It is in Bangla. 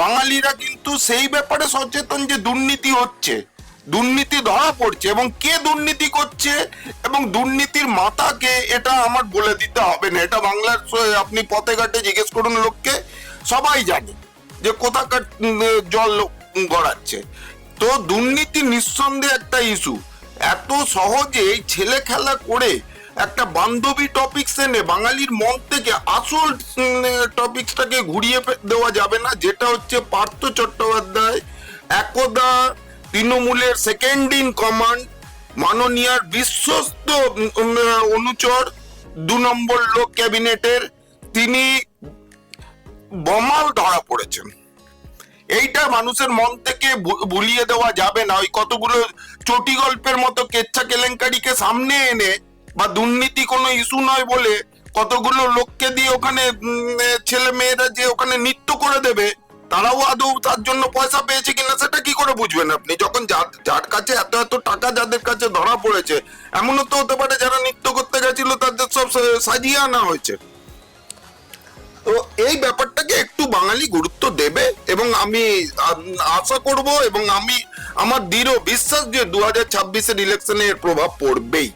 বাঙালিরা কিন্তু সেই ব্যাপারে সচেতন যে দুর্নীতি হচ্ছে, দুর্নীতি ধরা পড়ছে এবং কে দুর্নীতি করছে এবং দুর্নীতির মাতাকে এটা আমার বলে দিতে হবে না। এটা বাংলার আপনি পথে ঘাটে জিজ্ঞেস করুন লোককে, সবাই জানে যে কোথাকার জল গড়াচ্ছে। তো দুর্নীতি নিঃসন্দেহে একটা ইস্যু এত সহজেই ছেলে খেলা করে একটা বান্ধবী টপিকস এনে বাঙালির মন থেকে আসল টপিকসটাকে ঘুরিয়ে দেওয়া যাবে না, যেটা হচ্ছে পার্থ চট্টোপাধ্যায় একদা তৃণমূলের সেকেন্ড ইন কমান্ড মাননীয়ার বিশ্বস্ত অনুচর, দু নম্বর লোক ক্যাবিনেটের, তিনি বমাল ধরা পড়েছেন। এইটা মানুষের মন থেকে ভুলিয়ে দেওয়া যাবে না। ওই কতগুলো চটি গল্পের মতো কেচ্ছা কেলেঙ্কারিকে সামনে এনে বা দুর্নীতি কোনো ইস্যু নয় বলে কতগুলো লোককে দিয়ে ওখানে ছেলে মেয়েরা যে ওখানে নৃত্য করে দেবে, তারাও আদৌ তার জন্য পয়সা পেয়েছে কিনা সেটা কি করে বুঝবেন আপনি? যখন যার যার কাছে এত এত টাকা যাদের কাছে ধরা পড়েছে, এমনও তো হতে পারে যারা নৃত্য করতে গেছিল তাদের সব সাজিয়ে আনা হয়েছে। তো এই ব্যাপারটাকে একটু বাঙালি গুরুত্ব দেবে এবং আমি আশা করব এবং আমি, আমার দৃঢ় বিশ্বাস যে দু হাজার ছাব্বিশের ইলেকশনে এর প্রভাব পড়বেই।